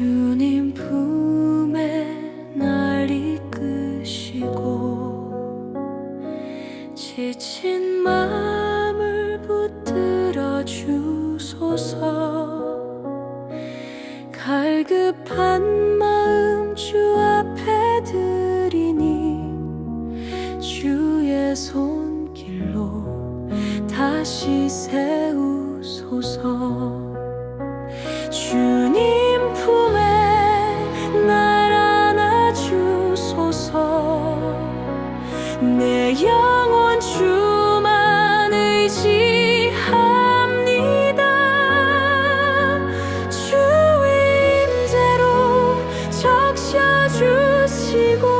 주님 품에 날 이끄시고 지친 마음을 붙들어 주소서. 다시 세우소서. 주 내 영혼 주만 의지합니다. 주의 임재로 적셔주시고